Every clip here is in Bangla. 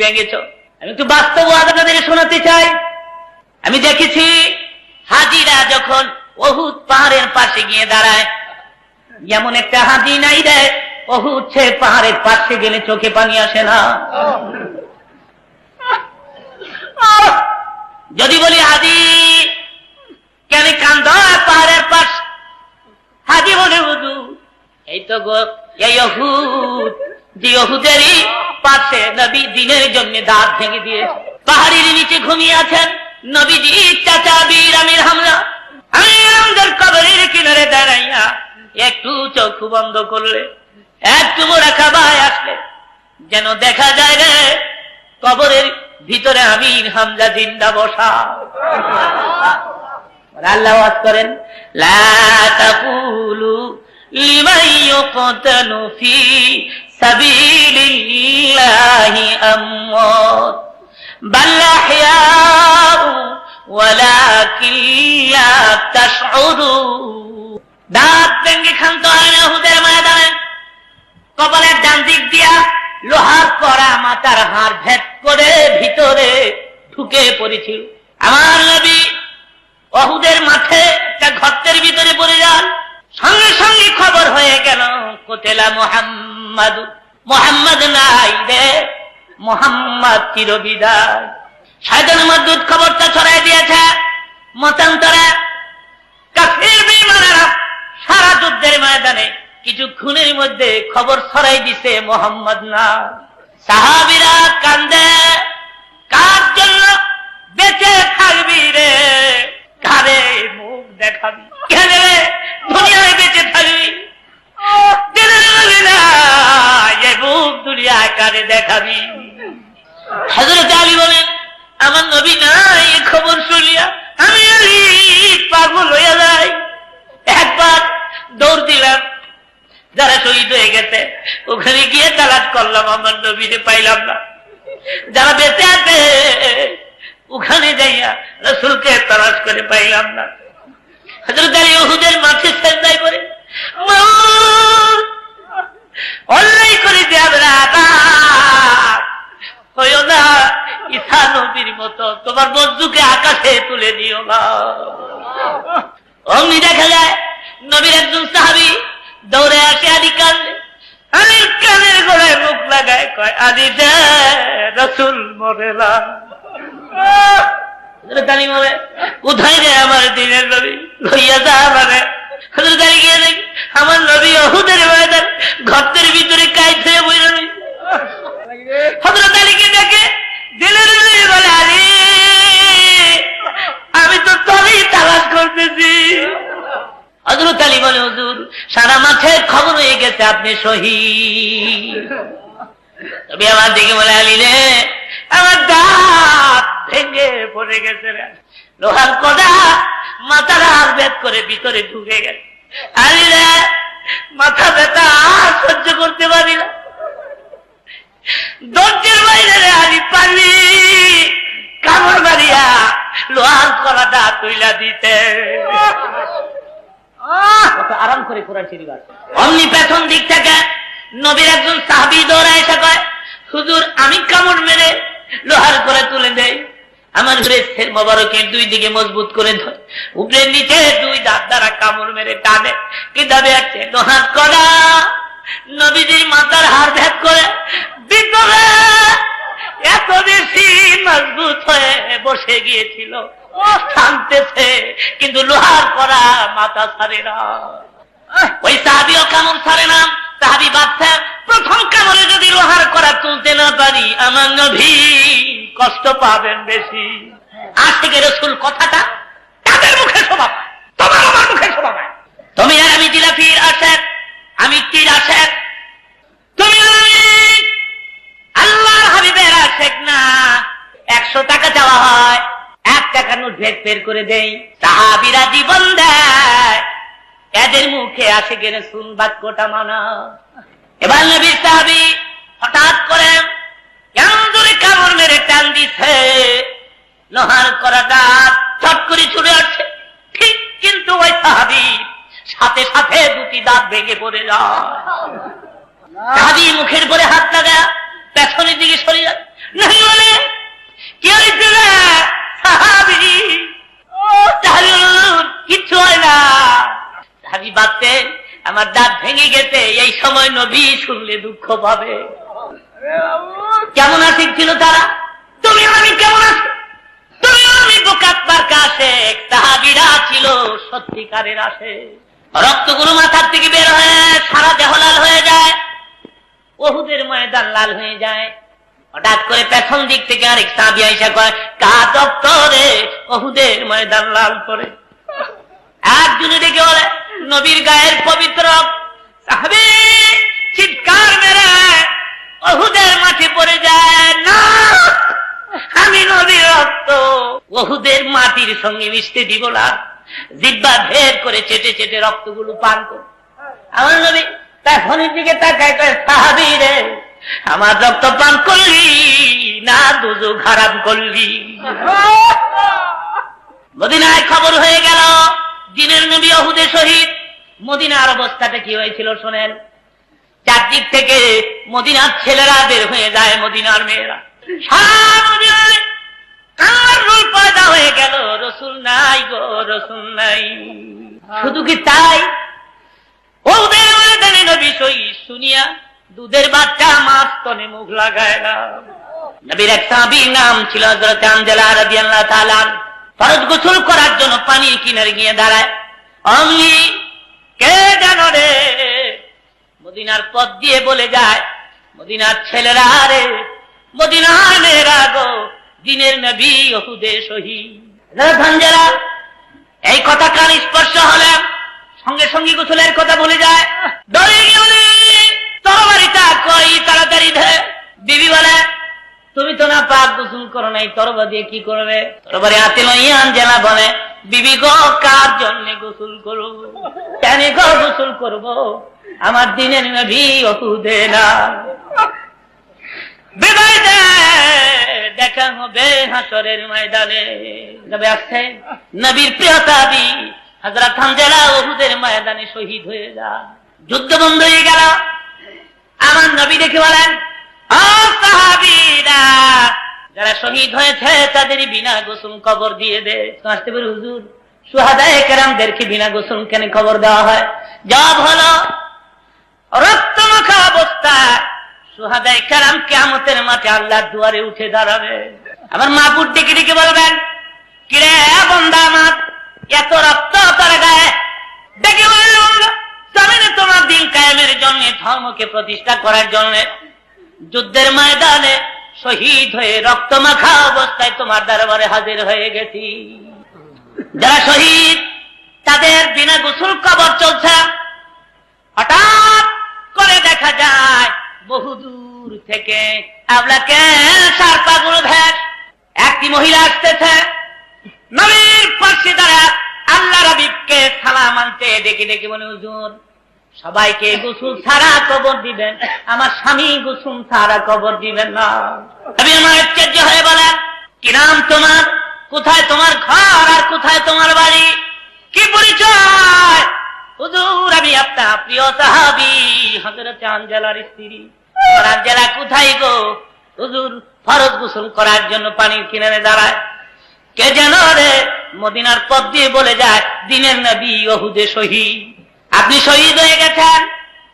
ব্যাঙেছ আমি একটু বাস্তব আপনাদের শোনাতে চাই। আমি দেখেছি হাজিরা যখন অহুদ পাহাড়ের পাশে গিয়ে দাঁড়ায় যেমন একটা হাজি নাই রে, অহুদ সে পাহাড়ের পাশে গেলে চোখে পানি আসে না। যদি বলি হাজি, কেন কান্দ পাহাড়ের পাশ? হাজি বলে হুজু এই তো গো, এই অহুদ। পাশে নবী দিনের জন্য দাঁত ভেঙে পাহাড়ির নিচে ঘুমিয়ে আছেন। নবীজি, চাচা হামলা আমি কবরের কিনারে দাঁড়াইয়া একটু চোখ বন্ধ করলে, একটু মোরা খাবায় আসলে। যেন দেখা যায় রে, কবরের ভিতরে আমির হামজা জিন্দা বসা। আল্লাহ করেন, লা তাকুলু লিমান ইউকতালু ফি সাবিলিল্লাহি আমওয়াত, বাল আহইয়াউ ওয়ালাকিন লা তাশউরুন দাঁত ভেঙে খান্ত হয় না হুদের ময়দানে। কপালের ডান দিক দিয়া লোহার করা মাথার হাড় ভেদ করে ভিতরে ঢুকে পড়েছিল। আমার নবী অহুদের মাঠে একটা গর্তের ভিতরে পড়ে যান। সঙ্গে সঙ্গে খবর হয়ে গেল, কোতেলা মোহাম্মদ মোহাম্মদ মোহাম্মদ নাই রে, মোহাম্মদ চিরবিদায় সাইদান মদ্দুদ খবরটা ছড়াই দিয়েছে, মতান্তরে। কাফির বেঈমানেরা সারা যুদ্ধের ময়দানে কিছু খুনের মধ্যে খবর ছড়াই দিছে মোহাম্মদ না। সাহাবিরা কান্দে, কার জন্য বেঁচে থাকবি রে? কারে মুখ দেখাবি? কেন রে? দুনিয়ায় বেঁচে থাকবি? দিনের বলি না, এ মুখ দুনিয়ায় কারে দেখাবি হজরত আলী বলেন আমার নবী নাই খবর শুনিয়া আমি আলী পাগল হয়ে যাই। একবার দৌড় দিলাম যারা শহীদ হয়ে গেছে ওখানে গিয়ে তালাশ করলাম আমার নবীরে পাইলাম না। যারা বেঁচে আছে ওখানে যাইয়া রসুলকে তালাশ করে পাইলাম না। হজরত আলী ওহুদের মাঠে সেন্দাই করে "মৌত, দৌড়ে আসে আদি মুখ লাগায় কয় রসুল মরেলা কোথায় রে আমার দিনের নবী? লইয়া যা মানে হজরত আলী গিয়ে দেখি আমার নবী অহুদের ময়দান ঘরের ভিতরে কাইছে বই রবি হজরত আলীকে দেখে দিলের নবী বলে আলী আমি তো তবেই তালাশ করতেছি হজরত আলী বলে, হুজুর, সারা মাঠে খবর হয়ে গেছে, আপনি শহীদ। তবে আমার দিকে বলে, আলী রে, আমার দাঁত ভেঙে পড়ে গেছে লোহার কদা মাথার হাত বেদ করে ভিতরে ঢুকে গেছে। আলী রে, মাথা ব্যথা আর সহ্য করতে পারি না। দরজের বাইরে রে, আলী পানি কামড় মারিয়া লোহার কলাটা তুইলা দিতে। করে কোরআন শরীফ আছে। অমনি পেছন দিক থেকে নবীর একজন সাহাবি দৌড়া এসে কয়, হুজুর, আমি কামড় মেরে লোহার করে তুলে দেই। আমার ব্রেস্টের মোবারকের দুই দিকে মজবুত করে ধরে। উপরের নিচে দুই দাঁত দ্বারা কামড় মেরে টানে। কিতাবে আছে? লোহার করা নবীজির মাথার হাড় ভেদ করে ভিতরে এত বেশি মজবুত হয়ে বসে গিয়েছিল। টানতেছে কিন্তু লোহার করা মাথা ছাড়ে না। ওই সাহাবিও কামড় ছাড়ে না? সাহাবি বাচ্চা প্রথম কামড়ে যদি লোহার করা তুলতে না পারি, আমার নভী কষ্ট পাবেন বেশি। আজ থেকে রসুল কথাটা তাদের মুখে শোভা তোমার আমার মুখে শোভা তুমি আর আমি জিলাফির আশেক, আমি তীর আশেক। তুমি আল্লাহর হাবিবের আশেক না। একশো টাকা চাওয়া হয়, এক টাকা নোট ভেদ বের করে দেই। সাহাবিরা জীবন দেয় এদের মুখে আসে গেলে সুন বাক্যটা মানা। এবার নবীর সাহাবি হঠাৎ করে এমন জোরে কামড় মেরে টান দিছে। লোহার করাটা ছট করে ছুটে আসছে। ঠিক কিন্তু ওই সাহাবি সাথে সাথে দুটি দাঁত ভেঙে পড়ে যাবি মুখের পরে হাত লাগা পেছনের দিকে সরে যাবে নাহি বলে, কি হয়েছে না সাহাবি? কিচ্ছু হয় যায় আমার দাঁত ভেঙে গেছে, এই সময় নবী শুনলে দুঃখ পাবে। কেমন আসিক ছিল তারা? তুমি আমি কেমন আছি? তুমি আমি বোকাত মার্কা আসে তাহাবিরা ছিল সত্যিকারের আসে। রক্তগুলো মাথার থেকে বের হয়ে, সারা দেহ লাল হয়ে যায়। ওহুদের ময়দান লাল হয়ে যায়। হঠাৎ করে পেছন দিক থেকে আরেক সাবি আইসা কয়, কা দপ্তরে? ওহুদের ময়দান লাল করে। একজনে ডেকে বলে নবীর গায়ের পবিত্র সাহাবি চিৎকার মেরে ওহুদের মাঠে পড়ে যায় না আমি নবীর রক্ত। ওহুদের মাটির সঙ্গে মিশতে দিব না। জিব্বা ভেদ করে চেটে চেটে রক্তগুলো পান করে। আমার নবী তখনের দিকে তাকায় কয় সাহাবি রে আমার রক্ত পান করলি না দুজো খারাপ করলি? মদিনায় খবর হয়ে গেল দিনের নবী অহুদে শহীদ মদিনার অবস্থাটা কি হয়েছিল শোনেন? চারদিক থেকে মদিনার ছেলেরা বের হয়ে যায় মদিনার মেয়েরা। মুখ লাগায় না। নাম ছিল ফরজ গোসল করার জন্য পানির কিনারে গিয়ে দাঁড়ায়। অমনি কে জানো রে? মদিনার পথ দিয়ে বলে যায়, মদিনার ছেলেরা রে, মদিনার মেয়েরা গো, দিনের নবী ওহুদে শহীদ। ধনজারা এই কথা কান স্পর্শ হলে সঙ্গে সঙ্গে গোসলের কথা বলে যায়, দৌড়ে গিয়ে বলে তরবারিটা কই তাড়াতাড়ি ধে বিবি বলে, তুমি তো না পাক গোসল করো নাই তরবা দিয়ে কি করবে? তরবারি হাতে লইয়ান জেলা বলে বিবি গো, কার জন্য গোসল করো? কেন গোসল করব? আমার দিনের নবী ওহুদে না। ময়দানে শহীদ হয়ে যা। যুদ্ধ বন্ধ হয়ে গেল। আমার নবী দেখে বলেন, "ও সাহাবীরা যারা শহীদ হয়েছে তাদের বিনা গোসল কবর দিয়ে দে। তো আসতে পারে হুজুর, সুহাদায় কেরামদেরকে বিনা গোসল কেন খবর দেওয়া হয়? জবাব হলো, রক্তমাখা অবস্থা সুহাদায় কারাম কেমতের মাঠে আল্লাহ দুয়ারে উঠে দাঁড়াবে। আমার মাপুর ডেকে ডেকে বলবেন, কিরে বন্ধা আমার, এত রক্ত তার গায়ে? ডেকে বলল তোমার দিন কায়েমের জন্য, ধর্মকে প্রতিষ্ঠা করার জন্য, যুদ্ধের ময়দানে শহীদ হয়ে রক্তমাখা অবস্থায় তোমার দরবারে হাজির হয়ে গেছি। যারা শহীদ, তাদের বিনা গোসল কবর চলছে। হঠাৎ করে দেখা যায় বহুদূর থেকে আপনাকে সার পাগুলো ভেস একটি মহিলা আসতেছে। নবীর পাশে দ্বারা আল্লাহ রবিবকে সালাম আনতে ডেকে ডেকে মনে হুজুর সবাইকে গোসল সারা কবর দিবেন, আমার স্বামী গোসুম সারা কবর দিবেন না। আমি আমার আশ্চর্য হয়ে বলেন, কি নাম তোমার? কোথায় তোমার ঘর আর কোথায় তোমার বাড়ি? কি পরিচয়? হুজুর, আমি আপনার প্রিয় সাহাবি হজরত আঞ্জেলার স্ত্রী। আঞ্জেলা কোথায় গো? হুজুর, ফরজ গোসল করার জন্য পানির কিনারে দাঁড়ায়। কে যেন রে মদিনার পথ দিয়ে বলে যায়, দিনের নবী ওহুদে শহীদ আপনি শহীদ হয়ে গেছেন,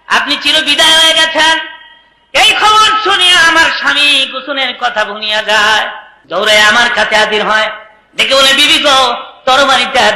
আপনি চির বিদায় হয়ে গেছেন। এই খবর শুনিয়া আমার স্বামী কুসুনের কথা ভুনিয়া যায়। দৌড়ে আমার কাছে হাজির হয়। দেখে বলে, বিবি গো তরবারিটা